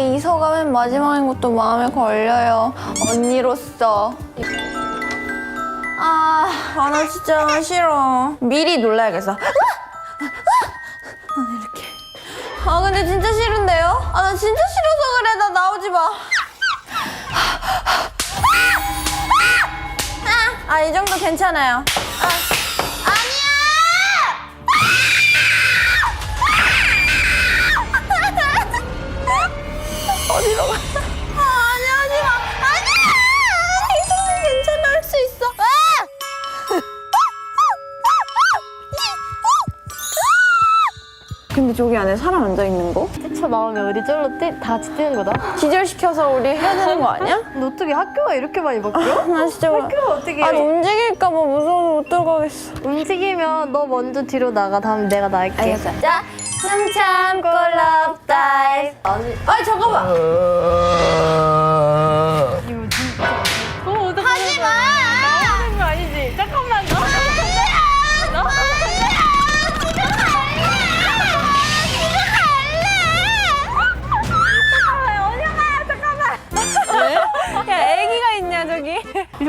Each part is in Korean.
이서가 맨 마지막인 것도 마음에 걸려요. 언니로서. 아, 아, 나 진짜 싫어. 미리 놀라야겠어. 아, 이렇게. 아, 근데 진짜 싫은데요? 아, 나 진짜 싫어서 그래. 나 나오지 마. 아, 아, 이 정도 괜찮아요. 아, 근데 저기 안에 사람 앉아 있는 거? 뛰쳐 나오면 우리 쫄로 뛰, 다 같이 뛰는 거다. 기절시켜서 우리 해야 되는 거 아니야? 너 어떻게 학교가 이렇게 많이 바뀌어? 나 진짜 학교가 어떻게 아니 움직일까 봐 무서워서 못 들어가겠어. 움직이면 너 먼저 뒤로 나가. 다음 내가 나갈게. 알겠어. 자, 숨 참고 러브 다이브. 아니, 아니 잠깐만.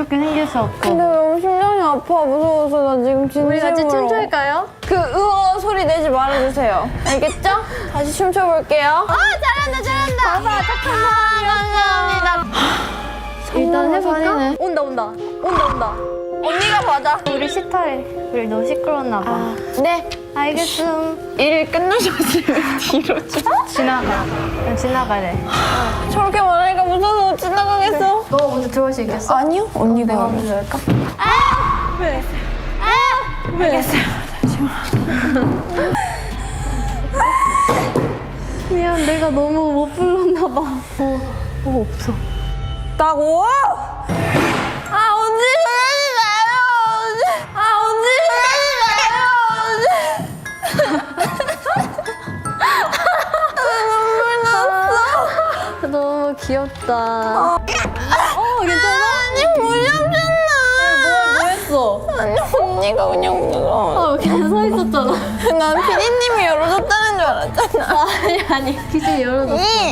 이렇게 생길 수 없고. 근데 너무 심장이 아파 무서워서 나 지금 진심으로. 우리 같이 춤출까요? 그 으어 소리 내지 말아주세요. 알겠죠? 다시 춤춰볼게요. 아 잘한다 잘한다. 봐봐 착한 감사합니다. 일단 해볼까? 온다 온다. 온다 온다. 언니가 받아. 우리 시타해. 우리 너무 시끄러웠나 봐. 네. 알겠음. 일 끝나셨으면 뒤로 좀. 지나가. 그냥 지나가래. 저렇게 말하니까 무서워서 못 지나가겠어. 너 먼저 들어올 수 있겠어? 아니요 언니가. 내가 먼저 할까? 알겠어요. 미안, 내가 너무 못 불렀나 봐. 어, 어 없어. 다고? 귀엽다. 어, 괜찮아? 아니 무섭잖아. 뭐 했어? 아니 언니가 그냥 무서워. 어, 그냥 서 있었잖아. 난 피디님이 열어줬다는 줄 알았잖아. 아니, 아니. 기준 열어줬어. 이